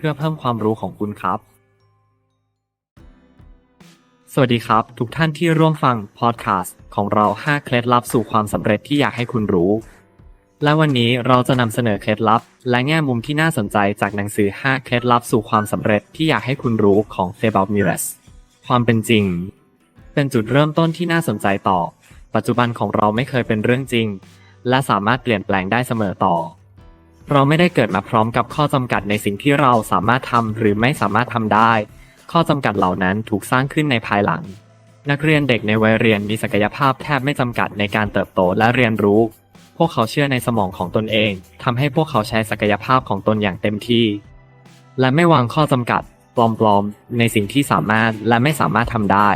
พื่อเพิ่มความรู้ของคุณครับ สวัสดีครับ ทุกท่านที่ร่วมฟังพอดแคสต์ของเรา 5 เคล็ดลับสู่ความสำเร็จที่อยากให้คุณรู้ และวันนี้เราจะนำเสนอเคล็ดลับ และแง่มุมที่น่าสนใจจากหนังสือ 5 เคล็ดลับสู่ความสำเร็จที่อยากให้คุณรู้ของเฟบัลมิเรสความเป็นจริง เป็นจุดเริ่มต้นที่น่าสนใจต่อ ปัจจุบันของเราไม่เคยเป็นเรื่องจริง และสามารถเปลี่ยนแปลงได้เสมอต่อ เราไม่ได้เกิดมาพร้อมกับข้อจำกัดในสิ่งที่เราสามารถทำหรือไม่สามารถทำได้ ข้อจำกัดเหล่านั้นถูกสร้างขึ้นในภายหลัง นักเรียนเด็กในวัยเรียนมีศักยภาพแทบไม่จำกัดในการเติบโตและเรียนรู้ พวกเขาเชื่อในสมองของตนเองทำให้พวกเขาใช้ศักยภาพของตนอย่างเต็มที่ และไม่วางข้อจำกัด ปลอมๆ ในสิ่งที่สามารถและไม่สามารถทำได้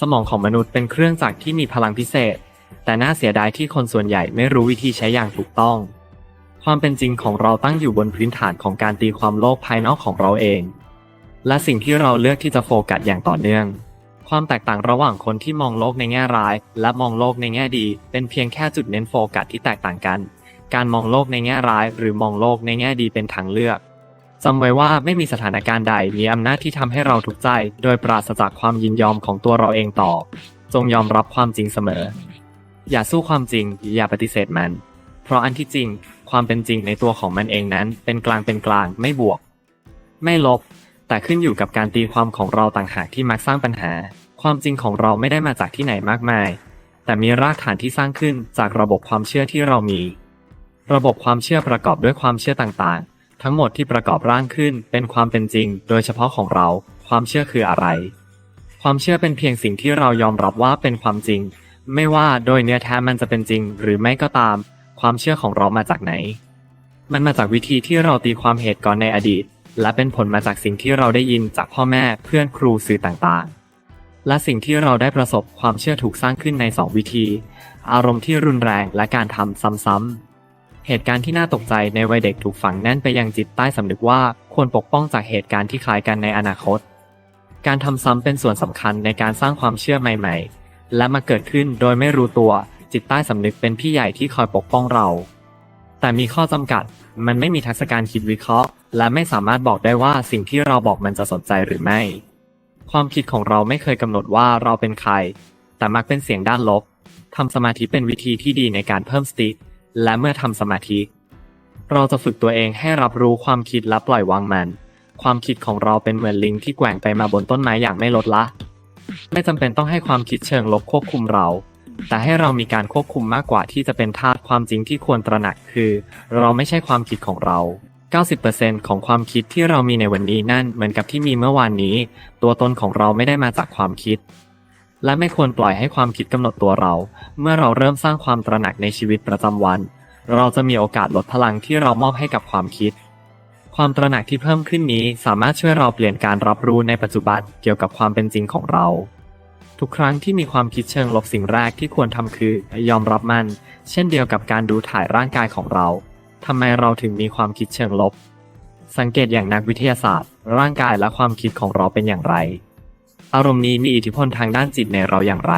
สมองของมนุษย์เป็นเครื่องจักรที่มีพลังพิเศษ แต่น่าเสียดายที่คนส่วนใหญ่ไม่รู้วิธีใช้อย่างถูกต้อง ความเป็นจริงของเราตั้งอยู่บนพื้นฐานของการตีความโลกภายนอกของเราเอง และสิ่งที่เราเลือกที่จะโฟกัสอย่างต่อเนื่อง ความแตกต่างระหว่างคนที่มองโลกในแง่ร้าย และมองโลกในแง่ดี เป็นเพียงแค่จุดเน้นโฟกัสที่แตกต่างกัน การมองโลกในแง่ร้าย หรือมองโลกในแง่ดีเป็นทางเลือกจำไว้ว่าไม่มีสถานการณ์ใดมีอำนาจที่ทำให้เราทุกข์ใจ โดยปราศจากความยินยอมของตัวเราเองต่อ จงยอมรับความจริงเสมอ อย่าสู้ความจริง อย่าปฏิเสธมัน เพราะอันที่จริง ความเป็นจริงในตัวของมันเองนั้น เป็นกลางเป็นกลางไม่บวก ไม่ลบ แต่ขึ้นอยู่กับการตีความของเราต่างหากที่มักสร้างปัญหา ความจริงของเราไม่ได้มาจากที่ไหนมากมาย แต่มีรากฐานที่สร้างขึ้นจากระบบความเชื่อที่เรามี ระบบความเชื่อประกอบด้วยความเชื่อต่างๆ ทั้งหมดที่ประกอบร่างขึ้นเป็นความเป็นจริง โดยเฉพาะของเรา ความเชื่อคืออะไร ความเชื่อเป็นเพียงสิ่งที่เรายอมรับว่าเป็นความจริง ไม่ว่าโดยเนื้อแท้มันจะเป็นจริง หรือไม่ก็ตาม ความเชื่อของเรามาจากไหน มันมาจากวิธีที่เราตีความเหตุก่อนในอดีต และเป็นผลมาจากสิ่งที่เราได้ยินจากพ่อแม่เพื่อนครูสื่อต่างๆ และสิ่งที่เราได้ประสบความเชื่อถูกสร้างขึ้นในสองวิธี อารมณ์ที่รุนแรงและการทำซ้ำๆเหตุการณ์ที่น่าตกใจในวัยเด็กถูกฝังแน่นไปยังจิตใต้สำนึกว่าควรปกป้องจากเหตุการณ์ที่คล้ายกันในอนาคต การทำซ้ำเป็นส่วนสำคัญในการสร้างความเชื่อใหม่ ๆ และมาเกิดขึ้นโดยไม่รู้ตัว จิตใต้สำนึกเป็นพี่ใหญ่ที่คอยปกป้องเรา แต่มีข้อจำกัด มันไม่มีทักษะการคิดวิเคราะห์ และไม่สามารถบอกได้ว่าสิ่งที่เราบอกมันจะสนใจหรือไม่ ความคิดของเราไม่เคยกำหนดว่าเราเป็นใคร แต่มักเป็นเสียงด้านลบทำสมาธิเป็นวิธีที่ดีในการเพิ่มสติและเมื่อทำสมาธิ เราจะฝึกตัวเองให้รับรู้ความคิดและปล่อยวางมัน ความคิดของเราเป็นเหมือนลิงที่แกว่งไปมาบนต้นไม้อย่างไม่ลดละ ไม่จำเป็นต้องให้ความคิดเชิงลบควบคุมเรา แต่ให้เรามีการควบคุมมากกว่าที่จะเป็นทาสความจริงที่ควรตระหนักคือ เราไม่ใช่ความคิดของเรา 90%ของความคิดที่เรามีในวันนี้นั่นเหมือนกับที่มีเมื่อวานนี้ ตัวตนของเราไม่ได้มาจากความคิด และไม่ควรปล่อยให้ความคิดกำหนดตัวเรา เมื่อเราเริ่มสร้างความตระหนักในชีวิตประจำวัน เราจะมีโอกาสลดพลังที่เรามอบให้กับความคิดความตระหนักที่เพิ่มขึ้นนี้สามารถช่วยเราเปลี่ยนการรับรู้ในปัจจุบันเกี่ยวกับความเป็นจริงของเรา ทุกครั้งที่มีความคิดเชิงลบสิ่งแรกที่ควรทำคือยอมรับมัน เช่นเดียวกับการดูถ่ายร่างกายของเราทำไมเราถึงมีความคิดเชิงลบ สังเกตอย่างนักวิทยาศาสตร์ ร่างกายและความคิดของเราเป็นอย่างไร อารมณ์นี้มีอิทธิพลทางด้านจิตในเราอย่างไร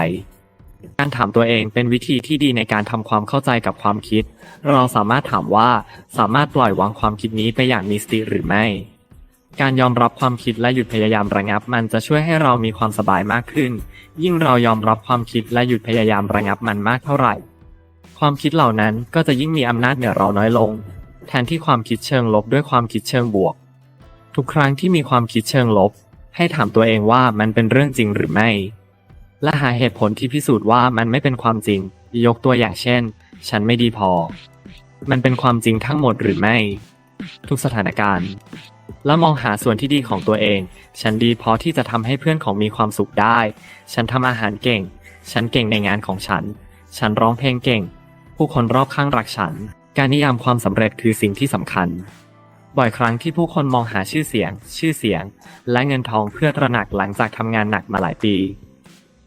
การถามตัวเองเป็นวิธีที่ดีในการทำความเข้าใจกับความคิด เราสามารถถามว่าสามารถปล่อยวางความคิดนี้ไปอย่างมีสติหรือไม่ การยอมรับความคิดและหยุดพยายามระงับ มันจะช่วยให้เรามีความสบายมากขึ้น ยิ่งเรายอมรับความคิดและหยุดพยายามระงับมันมากเท่าไหร่ ความคิดเหล่านั้นก็จะยิ่งมีอำนาจเหนือเราน้อยลง แทนที่ความคิดเชิงลบด้วยความคิดเชิงบวก ทุกครั้งที่มีความคิดเชิงลบ ให้ถามตัวเองว่ามันเป็นเรื่องจริงหรือไม่ และหาเหตุผลที่พิสูจน์ว่ามันไม่เป็นความจริง ยกตัวอย่างเช่น ฉันไม่ดีพอ มันเป็นความจริงทั้งหมดหรือไม่ ทุกสถานการณ์ และมองหาส่วนที่ดีของตัวเอง ฉันดีพอที่จะทำให้เพื่อนของมีความสุขได้ ฉันทำอาหารเก่ง ฉันเก่งในงานของฉัน ฉันร้องเพลงเก่ง ผู้คนรอบข้างรักฉัน การนิยามความสำเร็จคือสิ่งที่สำคัญ บ่อยครั้งที่ผู้คนมองหาชื่อเสียง ชื่อเสียง และเงินทองเพื่อตระหนักหลังจากทำงานหนักมาหลายปี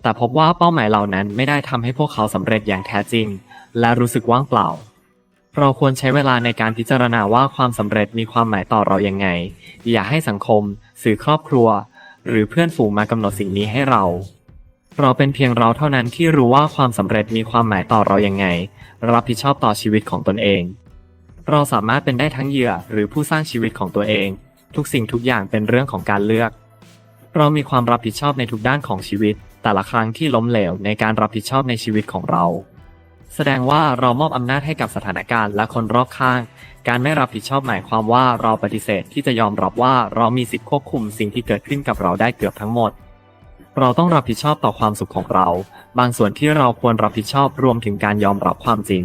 แต่พบว่าเป้าหมายเหล่านั้นไม่ได้ทำให้พวกเขาสำเร็จอย่างแท้จริง และรู้สึกว่างเปล่า เราควรใช้เวลาในการพิจารณาว่าความสำเร็จมีความหมายต่อเราอยังไง อย่าให้สังคม สื่อครอบครัว หรือเพื่อนฝูงมากำหนดสิ่งนี้ให้เรา เราเป็นเพียงเราเท่านั้นที่รู้ว่าความสำเร็จมีความหมายต่อเราอยังไง รับผิดชอบต่อชีวิตของตนเอง เราสามารถเป็นได้ทั้งเหยื่อหรือผู้สร้างชีวิตของตัวเอง ทุกสิ่งทุกอย่างเป็นเรื่องของการเลือก เรามีความรับผิดชอบในทุกด้านของชีวิต แต่ละครั้งที่ล้มเหลวในการรับผิดชอบในชีวิตของเรา แสดงว่าเรามอบอำนาจให้กับสถานการณ์และคนรอบข้าง การไม่รับผิดชอบหมายความว่าเราปฏิเสธที่จะยอมรับว่าเรามีสิทธิควบคุมสิ่งที่เกิดขึ้นกับเราได้เกือบทั้งหมด เราต้องรับผิดชอบต่อความสุขของเรา บางส่วนที่เราควรรับผิดชอบรวมถึงการยอมรับความจริง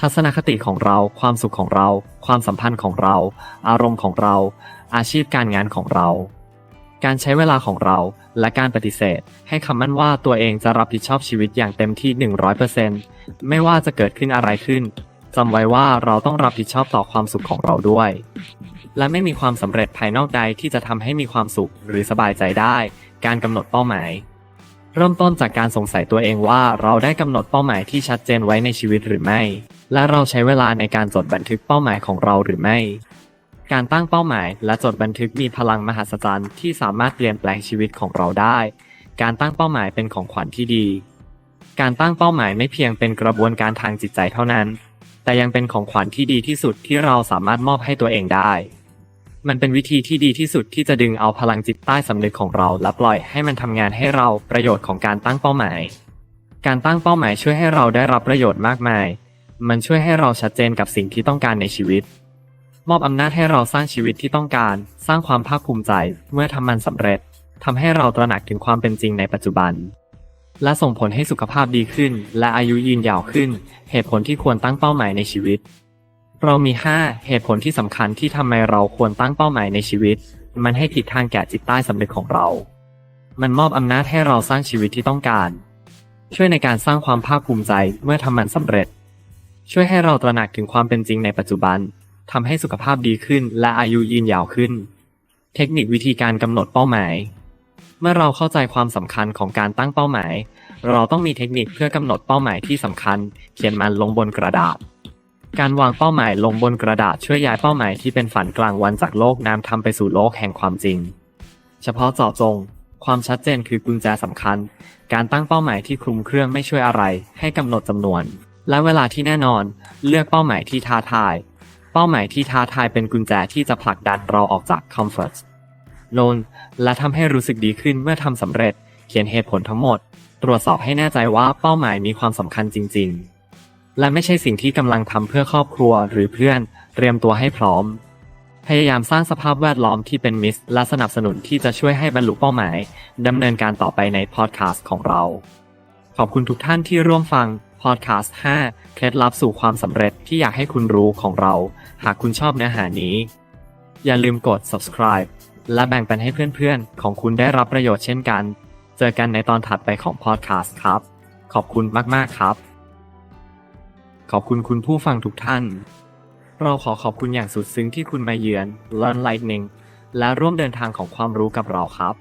ทัศนคติของเรา ความสุขของเรา ความสัมพันธ์ของเรา อารมณ์ของเรา อาชีพการงานของเรา การใช้เวลาของเราและการปฏิเสธ ให้คำมั่นว่าตัวเองจะรับผิดชอบชีวิตอย่างเต็มที่ 100%ไม่ว่าจะเกิดขึ้นอะไรขึ้นจำไว้ว่าเราต้องรับผิดชอบต่อความสุขของเราด้วย และไม่มีความสำเร็จภายนอกใดที่จะทำให้มีความสุขหรือสบายใจได้ การกำหนดเป้าหมาย เริ่มต้นจากการสงสัยตัวเองว่าเราได้กำหนดเป้าหมายที่ชัดเจนไว้ในชีวิตหรือไม่ และเราใช้เวลาในการจดบันทึกเป้าหมายของเราหรือไม่ การตั้งเป้าหมาย และจดบันทึกมีพลังมหัศจรรย์ที่สามารถเปลี่ยนแปลงชีวิตของเราได้ การตั้งเป้าหมายเป็นของขวัญที่ดี การตั้งเป้าหมายไม่เพียงเป็นกระบวนการทางจิตใจเท่านั้น แต่ยังเป็นของขวัญที่ดีที่สุดที่เราสามารถมอบให้ตัวเองได้ มันเป็นวิธีที่ดีที่สุดที่จะดึงเอาพลังจิตใต้สำนึกของเราและปล่อยให้มันทำงานให้เราประโยชน์ของการตั้งเป้าหมาย การตั้งเป้าหมายช่วยให้เราได้รับประโยชน์มากมาย มันช่วยให้เราชัดเจนกับสิ่งที่ต้องการในชีวิต มอบอำนาจให้เราสร้างชีวิตที่ต้องการ สร้างความภาคภูมิใจ เมื่อทำมันสำเร็จทำให้เราตระหนักถึงความเป็นจริงในปัจจุบัน และส่งผลให้สุขภาพดีขึ้น และอายุยืนยาวขึ้น เหตุผลที่ควรตั้งเป้าหมายในชีวิต เรามี 5 เหตุผลที่สำคัญที่ทำไมเราควรตั้งเป้าหมายในชีวิต มันให้ทิศทางแก่จิตใต้สำนึกของเรา มันมอบอำนาจให้เราสร้างชีวิตที่ต้องการ ช่วยในการสร้างความภาคภูมิใจเมื่อทำมันสำเร็จ ช่วยให้เราตระหนักถึงความเป็นจริงในปัจจุบัน ทำให้สุขภาพดีขึ้น และอายุยืนยาวขึ้น เทคนิควิธีการกำหนดเป้าหมาย เมื่อเราเข้าใจความสำคัญของการตั้งเป้าหมาย เราต้องมีเทคนิคเพื่อกำหนดเป้าหมายที่สำคัญ เขียนมันลงบนกระดาษ การวางเป้าหมายลงบนกระดาษช่วยย้ายเป้าหมายที่เป็นฝันกลางวันจากโลกน้ำทำไปสู่โลกแห่งความจริง เฉพาะเจาะจง ความชัดเจนคือกุญแจสำคัญ การตั้งเป้าหมายที่คลุมเครื่องไม่ช่วยอะไร ให้กำหนดจำนวน และเวลาที่แน่นอน เลือกเป้าหมายที่ท้าทาย เป้าหมายที่ท้าทายเป็นกุญแจที่จะผลักดันเราออกจากคอมฟอร์ตโนนและทำให้รู้สึกดีขึ้นเมื่อทำสำเร็จ เขียนเหตุผลทั้งหมด ตรวจสอบให้แน่ใจว่าเป้าหมายมีความสำคัญจริง ๆ และไม่ใช่สิ่งที่กำลังทำเพื่อครอบครัวหรือเพื่อน เตรียมตัวให้พร้อม พยายามสร้างสภาพแวดล้อมที่เป็นมิตรและสนับสนุนที่จะช่วยให้บรรลุเป้าหมายดำเนินการต่อไปในพอดแคสต์ของเรา ขอบคุณทุกท่านที่ร่วมฟัง พอดแคสต์5เคล็ดลับสู่ความสำเร็จที่อยากให้คุณรู้ของเรา หากคุณชอบเนื้อหานี้ อย่าลืมกด subscribe และแบ่งปันให้เพื่อนๆ ของคุณได้รับประโยชน์เช่นกัน เจอกันในตอนถัดไปของพอดแคสต์ครับ ขอบคุณมากๆครับ ขอบคุณคุณผู้ฟังทุกท่าน เราขอขอบคุณอย่างสุดซึ้งที่คุณมาเยือน Learn Lightning และร่วมเดินทางของความรู้กับเราครับ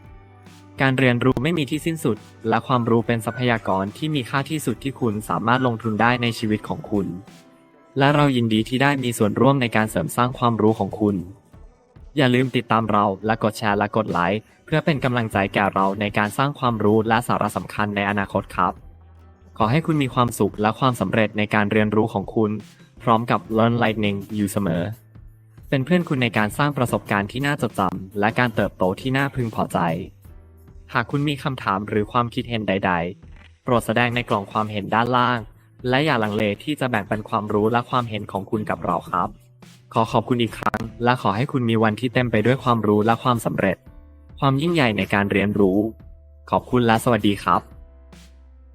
การเรียนรู้ไม่มีที่สิ้นสุด และความรู้เป็นทรัพยากรที่มีค่าที่สุดที่คุณสามารถลงทุนได้ในชีวิตของคุณ และเรายินดีที่ได้มีส่วนร่วมในการเสริมสร้างความรู้ของคุณ อย่าลืมติดตามเราและกดแชร์และกดไลค์เพื่อเป็นกำลังใจแก่เราในการสร้างความรู้และสาระสำคัญในอนาคตครับ ขอให้คุณมีความสุขและความสำเร็จในการเรียนรู้ของคุณ พร้อมกับ Learn Lightning อยู่เสมอ เป็นเพื่อนคุณในการสร้างประสบการณ์ที่น่าจดจำและการเติบโตที่น่าพึงพอใจ หากคุณมีคำถามหรือความคิดเห็นใด ๆ โปรดแสดงในกล่องความเห็นด้านล่าง และอย่าลังเลที่จะแบ่งปันความรู้และความเห็นของคุณกับเราครับ ขอขอบคุณอีกครั้ง และขอให้คุณมีวันที่เต็มไปด้วยความรู้และความสำเร็จ ความยิ่งใหญ่ในการเรียนรู้ ขอบคุณและสวัสดีครับ